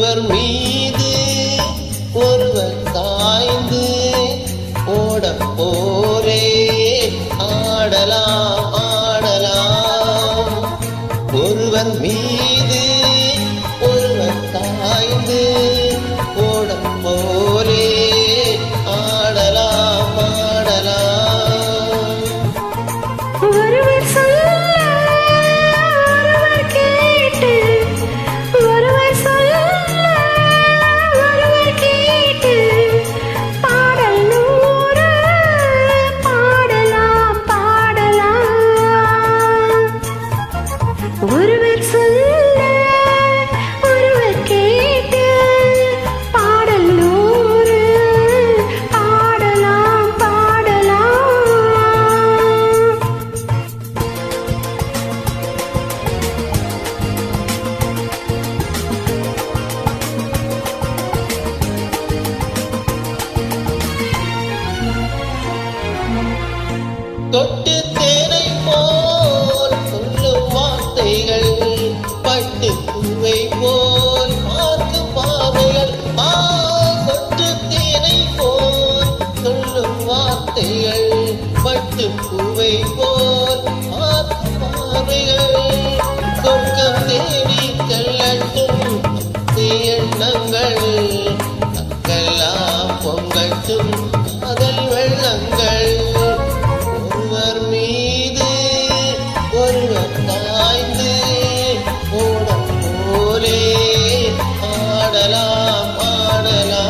ஒருவர் மீது ஒருவர் சாய்ந்து ஓடப்போ தொட்டு தேனை போல் சொல்லும் வார்த்தைகள் பட்டு பூவை போல் பார்க்கும் பாவைகள் ஆ தொட்டு தேனை போல் சொல்லும் வார்த்தைகள் பட்டு பூவை போல் பார்க்கும் பாவைகள் ಮಾಡಲಾ